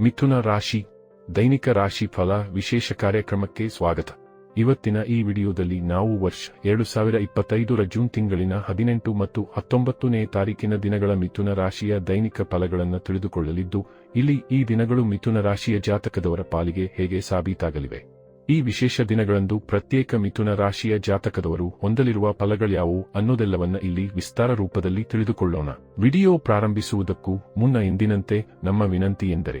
ಮಿಥುನ ರಾಶಿ, ದೈನಿಕ ರಾಶಿ ಫಲ ವಿಶೇಷ ಕಾರ್ಯಕ್ರಮಕ್ಕೆ ಸ್ವಾಗತ. ಇವತ್ತಿನ ಈ ವಿಡಿಯೋದಲ್ಲಿ ನಾವು ವರ್ಷ ಎರಡು ಸಾವಿರ ಇಪ್ಪತ್ತೈದರ ಜೂನ್ ತಿಂಗಳಿನ ಹದಿನೆಂಟು ಮತ್ತು ಹತ್ತೊಂಬತ್ತನೇ ತಾರೀಕಿನ ದಿನಗಳ ಮಿಥುನ ರಾಶಿಯ ದೈನಿಕ ಫಲಗಳನ್ನು ತಿಳಿದುಕೊಳ್ಳಲಿದ್ದು, ಇಲ್ಲಿ ಈ ದಿನಗಳು ಮಿಥುನ ರಾಶಿಯ ಜಾತಕದವರ ಪಾಲಿಗೆ ಹೇಗೆ ಸಾಬೀತಾಗಲಿವೆ. ಈ ವಿಶೇಷ ದಿನಗಳಂದು ಪ್ರತ್ಯೇಕ ಮಿಥುನ ರಾಶಿಯ ಜಾತಕದವರು ಹೊಂದಲಿರುವ ಫಲಗಳ್ಯಾವು ಅನ್ನೋದೆಲ್ಲವನ್ನ ಇಲ್ಲಿ ವಿಸ್ತಾರ ರೂಪದಲ್ಲಿ ತಿಳಿದುಕೊಳ್ಳೋಣ. ವಿಡಿಯೋ ಪ್ರಾರಂಭಿಸುವುದಕ್ಕೂ ಮುನ್ನ ಎಂದಿನಂತೆ ನಮ್ಮ ವಿನಂತಿ ಎಂದರೆ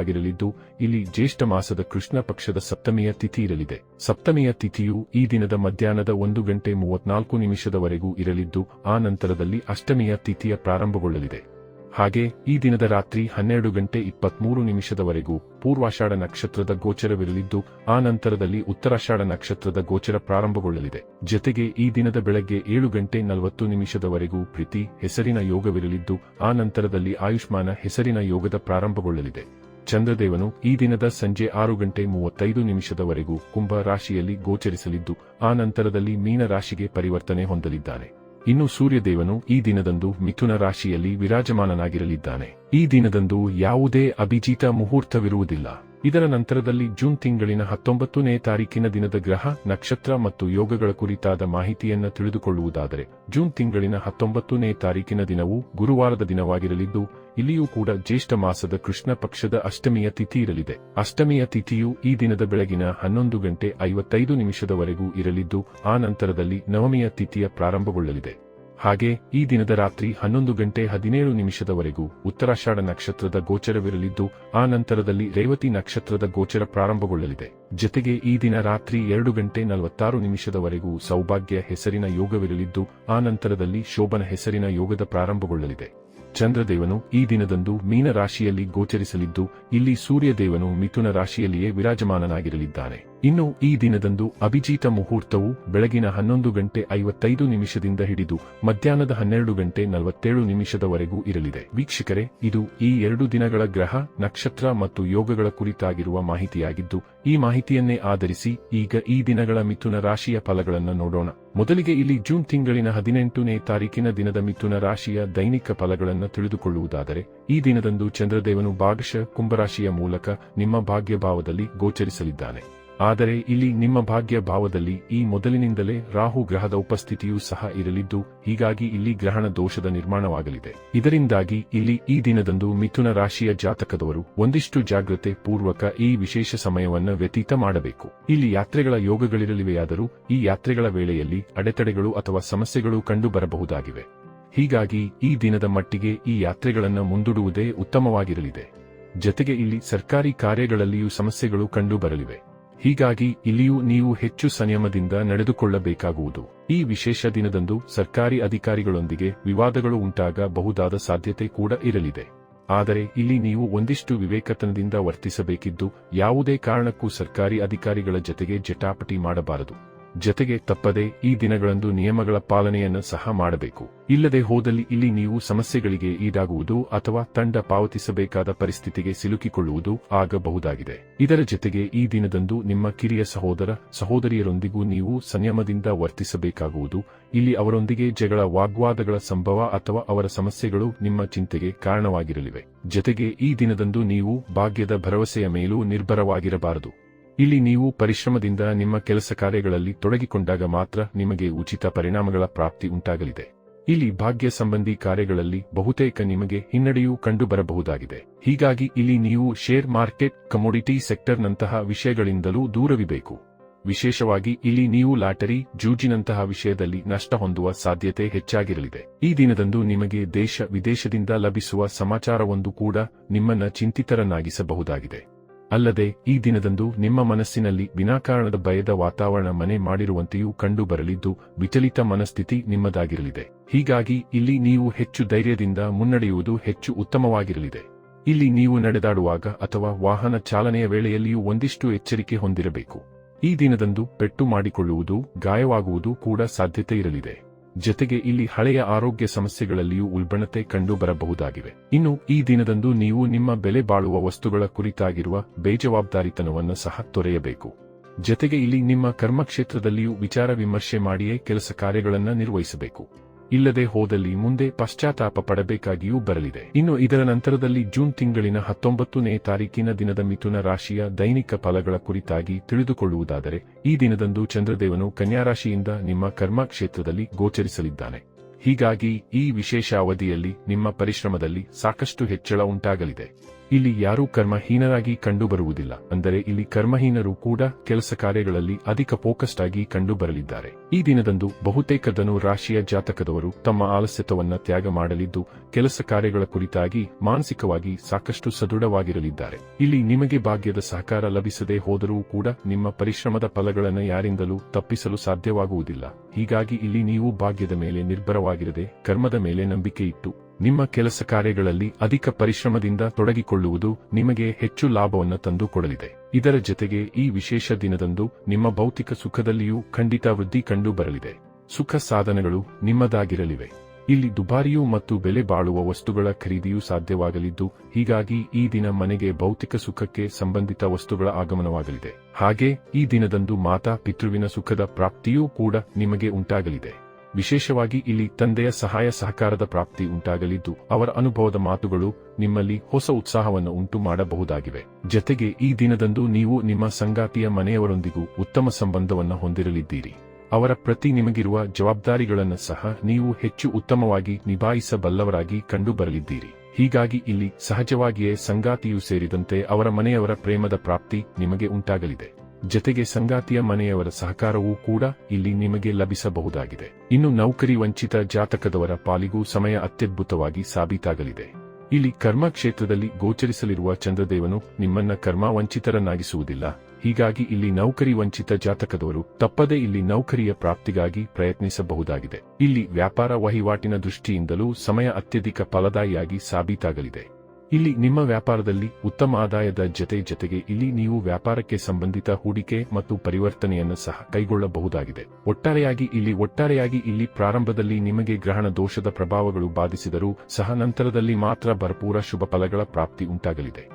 ದಿನವಾಗಿರಲಿದ್ದು ಇಲ್ಲಿ ಜ್ಯೇಷ್ಠ ಮಾಸದ ಕೃಷ್ಣ ಪಕ್ಷದ ಸಪ್ತಮಿಯ ತಿಥಿ ಇರಲಿದೆ. ಸಪ್ತಮಿಯ ತಿಥಿಯು ಈ ದಿನದ ಮಧ್ಯಾಹ್ನದ ಒಂದು ಗಂಟೆ ಮೂವತ್ನಾಲ್ಕು ನಿಮಿಷದವರೆಗೂ ಇರಲಿದ್ದು, ಆ ನಂತರದಲ್ಲಿ ಅಷ್ಟಮಿಯ ತಿಥಿಯ ಪ್ರಾರಂಭಗೊಳ್ಳಲಿದೆ. ಹಾಗೆ, ಈ ದಿನದ ರಾತ್ರಿ ಹನ್ನೆರಡು ಗಂಟೆ ಇಪ್ಪತ್ಮೂರು ನಿಮಿಷದವರೆಗೂ ಪೂರ್ವಾಷಾಢ ನಕ್ಷತ್ರದ ಗೋಚರವಿರಲಿದ್ದು, ಆ ನಂತರದಲ್ಲಿ ಉತ್ತರಾಷಾಢ ನಕ್ಷತ್ರದ ಗೋಚರ ಪ್ರಾರಂಭಗೊಳ್ಳಲಿದೆ. ಜತೆಗೆ ಈ ದಿನದ ಬೆಳಗ್ಗೆ ಏಳು ಗಂಟೆ ನಲವತ್ತು ನಿಮಿಷದವರೆಗೂ ಪ್ರೀತಿ, ಹೆಸರಿನ ಯೋಗವಿರಲಿದ್ದು, ಆ ನಂತರದಲ್ಲಿ ಆಯುಷ್ಮಾನ, ಹೆಸರಿನ ಯೋಗದ ಪ್ರಾರಂಭಗೊಳ್ಳಲಿದೆ. ಚಂದ್ರದೇವನು ಈ ದಿನದ ಸಂಜೆ ಆರು ಗಂಟೆ ಮೂವತ್ತೈದು ನಿಮಿಷದವರೆಗೂ ಕುಂಭ ರಾಶಿಯಲ್ಲಿ ಗೋಚರಿಸಲಿದ್ದು, ಆ ನಂತರದಲ್ಲಿ ಮೀನ ರಾಶಿಗೆ ಪರಿವರ್ತನೆ ಹೊಂದಲಿದ್ದಾನೆ. ಇನ್ನು ಸೂರ್ಯದೇವನು ಈ ದಿನದಂದು ಮಿಥುನ ರಾಶಿಯಲ್ಲಿ ವಿರಾಜಮಾನನಾಗಿರಲಿದ್ದಾನೆ. ಈ ದಿನದಂದು ಯಾವುದೇ ಅಭಿಜಿತ ಮುಹೂರ್ತವಿರುವುದಿಲ್ಲ. ಇದರ ನಂತರದಲ್ಲಿ ಜೂನ್ ತಿಂಗಳಿನ ಹತ್ತೊಂಬತ್ತನೇ ತಾರೀಕಿನ ದಿನದ ಗ್ರಹ, ನಕ್ಷತ್ರ ಮತ್ತು ಯೋಗಗಳ ಕುರಿತಾದ ಮಾಹಿತಿಯನ್ನು ತಿಳಿದುಕೊಳ್ಳುವುದಾದರೆ, ಜೂನ್ ತಿಂಗಳಿನ ಹತ್ತೊಂಬತ್ತನೇ ತಾರೀಕಿನ ದಿನವು ಗುರುವಾರದ ದಿನವಾಗಿರಲಿದ್ದು ಇಲ್ಲಿಯೂ ಕೂಡ ಜ್ಯೇಷ್ಠ ಮಾಸದ ಕೃಷ್ಣ ಪಕ್ಷದ ಅಷ್ಟಮಿಯ ತಿಥಿ ಇರಲಿದೆ. ಅಷ್ಟಮಿಯ ತಿಥಿಯು ಈ ದಿನದ ಬೆಳಗಿನ ಹನ್ನೊಂದು ಗಂಟೆ ಐವತ್ತೈದು ನಿಮಿಷದವರೆಗೂ ಇರಲಿದ್ದು, ಆ ನಂತರದಲ್ಲಿ ನವಮಿಯ ತಿಥಿಯ ಪ್ರಾರಂಭಗೊಳ್ಳಲಿದೆ. ಹಾಗೆ, ಈ ದಿನದ ರಾತ್ರಿ ಹನ್ನೊಂದು ಗಂಟೆ ಹದಿನೇಳು ನಿಮಿಷದವರೆಗೂ ಉತ್ತರಾಷಾಢ ನಕ್ಷತ್ರದ ಗೋಚರವಿರಲಿದ್ದು, ಆ ನಂತರದಲ್ಲಿ ರೇವತಿ ನಕ್ಷತ್ರದ ಗೋಚರ ಪ್ರಾರಂಭಗೊಳ್ಳಲಿದೆ. ಜತೆಗೆ ಈ ದಿನ ರಾತ್ರಿ ಎರಡು ಗಂಟೆ ನಲವತ್ತಾರು ನಿಮಿಷದವರೆಗೂ ಸೌಭಾಗ್ಯ ಹೆಸರಿನ ಯೋಗವಿರಲಿದ್ದು, ಆ ನಂತರದಲ್ಲಿ ಶೋಭನ ಹೆಸರಿನ ಯೋಗದ ಪ್ರಾರಂಭಗೊಳ್ಳಲಿದೆ. ಚಂದ್ರದೇವನು ಈ ದಿನದಂದು ಮೀನ ರಾಶಿಯಲ್ಲಿ ಗೋಚರಿಸಲಿದ್ದು, ಇಲ್ಲಿ ಸೂರ್ಯದೇವನು ಮಿಥುನ ರಾಶಿಯಲ್ಲಿಯೇ ವಿರಾಜಮಾನನಾಗಿರಲಿದ್ದಾನೆ. ಇನ್ನು ಈ ದಿನದಂದು ಅಭಿಜೀತ ಮುಹೂರ್ತವು ಬೆಳಗಿನ ಹನ್ನೊಂದು ಗಂಟೆ ಐವತ್ತೈದು ನಿಮಿಷದಿಂದ ಹಿಡಿದು ಮಧ್ಯಾಹ್ನದ ಹನ್ನೆರಡು ಗಂಟೆ ನಲವತ್ತೇಳು ನಿಮಿಷದವರೆಗೂ ಇರಲಿದೆ. ವೀಕ್ಷಕರೇ, ಇದು ಈ ಎರಡು ದಿನಗಳ ಗ್ರಹ, ನಕ್ಷತ್ರ ಮತ್ತು ಯೋಗಗಳ ಕುರಿತಾಗಿರುವ ಮಾಹಿತಿಯಾಗಿದ್ದು ಈ ಮಾಹಿತಿಯನ್ನೇ ಆಧರಿಸಿ ಈಗ ಈ ದಿನಗಳ ಮಿಥುನ ರಾಶಿಯ ಫಲಗಳನ್ನು ನೋಡೋಣ. ಮೊದಲಿಗೆ ಇಲ್ಲಿ ಜೂನ್ ತಿಂಗಳಿನ ಹದಿನೆಂಟನೇ ತಾರೀಕಿನ ದಿನದ ಮಿಥುನ ರಾಶಿಯ ದೈನಿಕ ಫಲಗಳನ್ನು ತಿಳಿದುಕೊಳ್ಳುವುದಾದರೆ, ಈ ದಿನದಂದು ಚಂದ್ರದೇವನು ಭಾಗಶಃ ಕುಂಭರಾಶಿಯ ಮೂಲಕ ನಿಮ್ಮ ಭಾಗ್ಯಭಾವದಲ್ಲಿ ಗೋಚರಿಸಲಿದ್ದಾನೆ. ಆದರೆ ಇಲ್ಲಿ ನಿಮ್ಮ ಭಾಗ್ಯ ಭಾವದಲ್ಲಿ ಈ ಮೊದಲಿನಿಂದಲೇ ರಾಹು ಗ್ರಹದ ಉಪಸ್ಥಿತಿಯೂ ಸಹ ಇರಲಿದ್ದು, ಹೀಗಾಗಿ ಇಲ್ಲಿ ಗ್ರಹಣ ದೋಷದ ನಿರ್ಮಾಣವಾಗಲಿದೆ. ಇದರಿಂದಾಗಿ ಇಲ್ಲಿ ಈ ದಿನದಂದು ಮಿಥುನ ರಾಶಿಯ ಜಾತಕದವರು ಒಂದಿಷ್ಟು ಜಾಗ್ರತೆ ಪೂರ್ವಕ ಈ ವಿಶೇಷ ಸಮಯವನ್ನು ವ್ಯತೀತ ಮಾಡಬೇಕು. ಇಲ್ಲಿ ಯಾತ್ರೆಗಳ ಯೋಗಗಳಿರಲಿವೆಯಾದರೂ, ಈ ಯಾತ್ರೆಗಳ ವೇಳೆಯಲ್ಲಿ ಅಡೆತಡೆಗಳು ಅಥವಾ ಸಮಸ್ಯೆಗಳು ಕಂಡುಬರಬಹುದಾಗಿವೆ. ಹೀಗಾಗಿ ಈ ದಿನದ ಮಟ್ಟಿಗೆ ಈ ಯಾತ್ರೆಗಳನ್ನು ಮುಂದೂಡುವುದೇ ಉತ್ತಮವಾಗಿರಲಿದೆ. ಜತೆಗೆ ಇಲ್ಲಿ ಸರ್ಕಾರಿ ಕಾರ್ಯಗಳಲ್ಲಿಯೂ ಸಮಸ್ಯೆಗಳು ಕಂಡುಬರಲಿವೆ. ಹೀಗಾಗಿ ಇಲ್ಲಿಯೂ ನೀವು ಹೆಚ್ಚು ಸಂಯಮದಿಂದ ನಡೆದುಕೊಳ್ಳಬೇಕಾಗುವುದು. ಈ ವಿಶೇಷ ದಿನದಂದು ಸರ್ಕಾರಿ ಅಧಿಕಾರಿಗಳೊಂದಿಗೆ ವಿವಾದಗಳು ಉಂಟಾಗಬಹುದಾದ ಸಾಧ್ಯತೆ ಕೂಡ ಇರಲಿದೆ. ಆದರೆ ಇಲ್ಲಿ ನೀವು ಒಂದಿಷ್ಟು ವಿವೇಕತನದಿಂದ ವರ್ತಿಸಬೇಕಿದ್ದು ಯಾವುದೇ ಕಾರಣಕ್ಕೂ ಸರ್ಕಾರಿ ಅಧಿಕಾರಿಗಳ ಜತೆಗೆ ಜಟಾಪಟಿ ಮಾಡಬಾರದು. ಜತೆಗೆ ತಪ್ಪದೆ ಈ ದಿನಗಳಂದು ನಿಯಮಗಳ ಪಾಲನೆಯನ್ನು ಸಹ ಮಾಡಬೇಕು. ಇಲ್ಲದೆ ಹೋದಲ್ಲಿ ಇಲ್ಲಿ ನೀವು ಸಮಸ್ಯೆಗಳಿಗೆ ಈಡಾಗುವುದು ಅಥವಾ ತಂಡ ಪಾವತಿಸಬೇಕಾದ ಪರಿಸ್ಥಿತಿಗೆ ಸಿಲುಕಿಕೊಳ್ಳುವುದು ಆಗಬಹುದಾಗಿದೆ. ಇದರ ಜತೆಗೆ ಈ ದಿನದಂದು ನಿಮ್ಮ ಕಿರಿಯ ಸಹೋದರ, ಸಹೋದರಿಯರೊಂದಿಗೂ ನೀವು ಸಂಯಮದಿಂದ ವರ್ತಿಸಬೇಕಾಗುವುದು. ಇಲ್ಲಿ ಅವರೊಂದಿಗೆ ಜಗಳ, ವಾಗ್ವಾದಗಳ ಸಂಭವ ಅಥವಾ ಅವರ ಸಮಸ್ಯೆಗಳು ನಿಮ್ಮ ಚಿಂತೆಗೆ ಕಾರಣವಾಗಿರಲಿವೆ. ಜತೆಗೆ ಈ ದಿನದಂದು ನೀವು ಭಾಗ್ಯದ ಭರವಸೆಯ ಮೇಲೂ ನಿರ್ಭರವಾಗಿರಬಾರದು. ಇಲ್ಲಿ ನೀವು ಪರಿಶ್ರಮದಿಂದ ನಿಮ್ಮ ಕೆಲಸ ಕಾರ್ಯಗಳಲ್ಲಿ ತೊಡಗಿಕೊಂಡಾಗ ಮಾತ್ರ ನಿಮಗೆ ಉಚಿತ ಪರಿಣಾಮಗಳ ಪ್ರಾಪ್ತಿ ಉಂಟಾಗಲಿದೆ. ಇಲ್ಲಿ ಭಾಗ್ಯ ಸಂಬಂಧಿ ಕಾರ್ಯಗಳಲ್ಲಿ ಬಹುತೇಕ ನಿಮಗೆ ಹಿನ್ನಡೆಯೂ ಕಂಡುಬರಬಹುದಾಗಿದೆ. ಹೀಗಾಗಿ ಇಲ್ಲಿ ನೀವು ಶೇರ್ ಮಾರ್ಕೆಟ್, ಕಮೋಡಿಟಿ ಸೆಕ್ಟರ್ನಂತಹ ವಿಷಯಗಳಿಂದಲೂ ದೂರವಿಬೇಕು ವಿಶೇಷವಾಗಿ ಇಲ್ಲಿ ನೀವು ಲಾಟರಿ, ಜೂಜಿನಂತಹ ವಿಷಯದಲ್ಲಿ ನಷ್ಟ ಹೊಂದುವ ಸಾಧ್ಯತೆ ಹೆಚ್ಚಾಗಿರಲಿದೆ. ಈ ದಿನದಂದು ನಿಮಗೆ ದೇಶ ವಿದೇಶದಿಂದ ಲಭಿಸುವ ಸಮಾಚಾರವೊಂದು ಕೂಡ ನಿಮ್ಮನ್ನ ಚಿಂತಿತರನ್ನಾಗಿಸಬಹುದಾಗಿದೆ. ಅಲ್ಲದೆ, ಈ ದಿನದಂದು ನಿಮ್ಮ ಮನಸ್ಸಿನಲ್ಲಿ ವಿನಾಕಾರಣದ ಭಯದ ವಾತಾವರಣ ಮನೆ ಮಾಡಿರುವಂತೆಯೂ ಕಂಡುಬರಲಿದ್ದು, ವಿಚಲಿತ ಮನಸ್ಥಿತಿ ನಿಮ್ಮದಾಗಿರಲಿದೆ. ಹೀಗಾಗಿ, ಇಲ್ಲಿ ನೀವು ಹೆಚ್ಚು ಧೈರ್ಯದಿಂದ ಮುನ್ನಡೆಯುವುದು ಹೆಚ್ಚು ಉತ್ತಮವಾಗಿರಲಿದೆ. ಇಲ್ಲಿ ನೀವು ನಡೆದಾಡುವಾಗ ಅಥವಾ ವಾಹನ ಚಾಲನೆಯ ವೇಳೆಯಲ್ಲಿಯೂ ಒಂದಿಷ್ಟು ಎಚ್ಚರಿಕೆ ಹೊಂದಿರಬೇಕು. ಈ ದಿನದಂದು ಪೆಟ್ಟು ಮಾಡಿಕೊಳ್ಳುವುದು, ಗಾಯವಾಗುವುದು ಕೂಡ ಸಾಧ್ಯತೆ ಇರಲಿದೆ. ಜತೆಗೆ ಇಲ್ಲಿ ಹಳೆಯ ಆರೋಗ್ಯ ಸಮಸ್ಯೆಗಳಲ್ಲಿಯೂ ಉಲ್ಬಣತೆ ಕಂಡುಬರಬಹುದಾಗಿವೆ. ಇನ್ನು, ಈ ದಿನದಂದು ನೀವು ನಿಮ್ಮ ಬೆಲೆ ಬಾಳುವ ವಸ್ತುಗಳ ಕುರಿತಾಗಿರುವ ಬೇಜವಾಬ್ದಾರಿತನವನ್ನು ಸಹ ತೊರೆಯಬೇಕು. ಜತೆಗೆ ಇಲ್ಲಿ ನಿಮ್ಮ ಕರ್ಮಕ್ಷೇತ್ರದಲ್ಲಿಯೂ ವಿಚಾರ ವಿಮರ್ಶೆ ಮಾಡಿಯೇ ಕೆಲಸ ಕಾರ್ಯಗಳನ್ನು ನಿರ್ವಹಿಸಬೇಕು. ಇಲ್ಲದೆ ಹೋದಲ್ಲಿ ಮುಂದೆ ಪಶ್ಚಾತ್ತಾಪ ಪಡಬೇಕಾಗಿಯೂ ಬರಲಿದೆ. ಇನ್ನು ಇದರ ನಂತರದಲ್ಲಿ ಜೂನ್ ತಿಂಗಳಿನ ಹತ್ತೊಂಬತ್ತನೇ ತಾರೀಕಿನ ದಿನದ ಮಿಥುನ ರಾಶಿಯ ದೈನಿಕ ಫಲಗಳ ಕುರಿತಾಗಿ ತಿಳಿದುಕೊಳ್ಳುವುದಾದರೆ, ಈ ದಿನದಂದು ಚಂದ್ರದೇವನು ಕನ್ಯಾರಾಶಿಯಿಂದ ನಿಮ್ಮ ಕರ್ಮ ಕ್ಷೇತ್ರದಲ್ಲಿ ಗೋಚರಿಸಲಿದ್ದಾನೆ. ಹೀಗಾಗಿ ಈ ವಿಶೇಷ ಅವಧಿಯಲ್ಲಿ ನಿಮ್ಮ ಪರಿಶ್ರಮದಲ್ಲಿ ಸಾಕಷ್ಟು ಹೆಚ್ಚಳ ಉಂಟಾಗಲಿದೆ. ಇಲ್ಲಿ ಯಾರೂ ಕರ್ಮಹೀನರಾಗಿ ಕಂಡುಬರುವುದಿಲ್ಲ, ಅಂದರೆ ಇಲ್ಲಿ ಕರ್ಮಹೀನರು ಕೂಡ ಕೆಲಸ ಕಾರ್ಯಗಳಲ್ಲಿ ಅಧಿಕ ಫೋಕಸ್ಡ್ ಆಗಿ ಕಂಡುಬರಲಿದ್ದಾರೆ. ಈ ದಿನದಂದು ಬಹುತೇಕ ಧನು ರಾಶಿಯ ಜಾತಕದವರು ತಮ್ಮ ಆಲಸ್ಯತವನ್ನ ತ್ಯಾಗ ಮಾಡಲಿದ್ದು, ಕೆಲಸ ಕಾರ್ಯಗಳ ಕುರಿತಾಗಿ ಮಾನಸಿಕವಾಗಿ ಸಾಕಷ್ಟು ಸದೃಢವಾಗಿರಲಿದ್ದಾರೆ. ಇಲ್ಲಿ ನಿಮಗೆ ಭಾಗ್ಯದ ಸಹಕಾರ ಲಭಿಸದೆ ಹೋದರೂ ಕೂಡ ನಿಮ್ಮ ಪರಿಶ್ರಮದ ಫಲಗಳನ್ನು ಯಾರಿಂದಲೂ ತಪ್ಪಿಸಲು ಸಾಧ್ಯವಾಗುವುದಿಲ್ಲ. ಹೀಗಾಗಿ ಇಲ್ಲಿ ನೀವು ಭಾಗ್ಯದ ಮೇಲೆ ನಿರ್ಭರವಾಗಿರದೆ, ಕರ್ಮದ ಮೇಲೆ ನಂಬಿಕೆ ಇಟ್ಟು ನಿಮ್ಮ ಕೆಲಸ ಕಾರ್ಯಗಳಲ್ಲಿ ಅಧಿಕ ಪರಿಶ್ರಮದಿಂದ ತೊಡಗಿಕೊಳ್ಳುವುದು ನಿಮಗೆ ಹೆಚ್ಚು ಲಾಭವನ್ನು ತಂದುಕೊಡಲಿದೆ. ಇದರ ಜೊತೆಗೆ ಈ ವಿಶೇಷ ದಿನದಂದು ನಿಮ್ಮ ಭೌತಿಕ ಸುಖದಲ್ಲಿಯೂ ಖಂಡಿತ ವೃದ್ಧಿ ಕಂಡು ಬರಲಿದೆ ಸುಖ ಸಾಧನಗಳು ನಿಮ್ಮದಾಗಿರಲಿವೆ. ಇಲ್ಲಿ ದುಬಾರಿಯೂ ಮತ್ತು ಬೆಲೆ ಬಾಳುವ ವಸ್ತುಗಳ ಖರೀದಿಯೂ ಸಾಧ್ಯವಾಗಲಿದ್ದು, ಹೀಗಾಗಿ ಈ ದಿನ ಮನೆಗೆ ಭೌತಿಕ ಸುಖಕ್ಕೆ ಸಂಬಂಧಿತ ವಸ್ತುಗಳ ಆಗಮನವಾಗಲಿದೆ. ಹಾಗೆ ಈ ದಿನದಂದು ಮಾತಾ ಪಿತೃವಿನ ಸುಖದ ಪ್ರಾಪ್ತಿಯೂ ಕೂಡ ನಿಮಗೆ ಉಂಟಾಗಲಿದೆ. ವಿಶೇಷವಾಗಿ ಇಲ್ಲಿ ತಂದೆಯ ಸಹಾಯ ಸಹಕಾರದ ಪ್ರಾಪ್ತಿ ಉಂಟಾಗಲಿದ್ದು, ಅವರ ಅನುಭವದ ಮಾತುಗಳು ನಿಮ್ಮಲ್ಲಿ ಹೊಸ ಉತ್ಸಾಹವನ್ನು ಉಂಟು ಮಾಡಬಹುದಾಗಿವೆ ಜತೆಗೆ ಈ ದಿನದಂದು ನೀವು ನಿಮ್ಮ ಸಂಗಾತಿಯ ಮನೆಯವರೊಂದಿಗೂ ಉತ್ತಮ ಸಂಬಂಧವನ್ನು ಹೊಂದಿರಲಿದ್ದೀರಿ. ಅವರ ಪ್ರತಿ ನಿಮಗಿರುವ ಜವಾಬ್ದಾರಿಗಳನ್ನು ಸಹ ನೀವು ಹೆಚ್ಚು ಉತ್ತಮವಾಗಿ ನಿಭಾಯಿಸಬಲ್ಲವರಾಗಿ ಕಂಡುಬರಲಿದ್ದೀರಿ. ಹೀಗಾಗಿ ಇಲ್ಲಿ ಸಹಜವಾಗಿಯೇ ಸಂಗಾತಿಯೂ ಸೇರಿದಂತೆ ಅವರ ಮನೆಯವರ ಪ್ರೇಮದ ಪ್ರಾಪ್ತಿ ನಿಮಗೆ ಉಂಟಾಗಲಿದೆ. ಜತೆಗೆ ಸಂಗಾತಿಯ ಮನೆಯವರ ಸಹಕಾರವೂ ಕೂಡ ಇಲ್ಲಿ ನಿಮಗೆ ಲಭಿಸಬಹುದಾಗಿದೆ. ಇನ್ನು ನೌಕರಿ ವಂಚಿತ ಜಾತಕದವರ ಪಾಲಿಗೂ ಸಮಯ ಅತ್ಯದ್ಭುತವಾಗಿ ಸಾಬೀತಾಗಲಿದೆ. ಇಲ್ಲಿ ಕರ್ಮ ಕ್ಷೇತ್ರದಲ್ಲಿ ಗೋಚರಿಸಲಿರುವ ಚಂದ್ರದೇವನು ನಿಮ್ಮನ್ನ ಕರ್ಮ ವಂಚಿತರನ್ನಾಗಿಸುವುದಿಲ್ಲ ಹೀಗಾಗಿ ಇಲ್ಲಿ ನೌಕರಿ ವಂಚಿತ ಜಾತಕದವರು ತಪ್ಪದೇ ಇಲ್ಲಿ ನೌಕರಿಯ ಪ್ರಾಪ್ತಿಗಾಗಿ ಪ್ರಯತ್ನಿಸಬಹುದಾಗಿದೆ. ಇಲ್ಲಿ ವ್ಯಾಪಾರ ವಹಿವಾಟಿನ ದೃಷ್ಟಿಯಿಂದಲೂ ಸಮಯ ಅತ್ಯಧಿಕ ಫಲದಾಯಿಯಾಗಿ ಸಾಬೀತಾಗಲಿದೆ. ಇಲ್ಲಿ ನಿಮ್ಮ ವ್ಯಾಪಾರದಲ್ಲಿ ಉತ್ತಮ ಆದಾಯದ ಜತೆ ಜತೆಗೆ ಇಲ್ಲಿ ನೀವು ವ್ಯಾಪಾರಕ್ಕೆ ಸಂಬಂಧಿತ ಹೂಡಿಕೆ ಮತ್ತು ಪರಿವರ್ತನೆಯನ್ನು ಸಹ ಕೈಗೊಳ್ಳಬಹುದಾಗಿದೆ. ಒಟ್ಟಾರೆಯಾಗಿ ಇಲ್ಲಿ ಒಟ್ಟಾರೆಯಾಗಿ ಇಲ್ಲಿ ಪ್ರಾರಂಭದಲ್ಲಿ ನಿಮಗೆ ಗ್ರಹಣ ದೋಷದ ಪ್ರಭಾವಗಳು ಬಾಧಿಸಿದರೂ ಸಹ ನಂತರದಲ್ಲಿ ಮಾತ್ರ ಭರಪೂರ ಶುಭ ಫಲಗಳ ಪ್ರಾಪ್ತಿ ಉಂಟಾಗಲಿದೆ.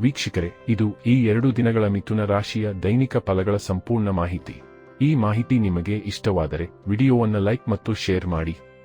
ವೀಕ್ಷಕರೇ, ಇದು ಈ ಎರಡು ದಿನಗಳ ಮಿಥುನ ರಾಶಿಯ ದೈನಿಕ ಫಲಗಳ ಸಂಪೂರ್ಣ ಮಾಹಿತಿ. ಈ ಮಾಹಿತಿ ನಿಮಗೆ ಇಷ್ಟವಾದರೆ ವಿಡಿಯೋವನ್ನು ಲೈಕ್ ಮತ್ತು ಶೇರ್ ಮಾಡಿ.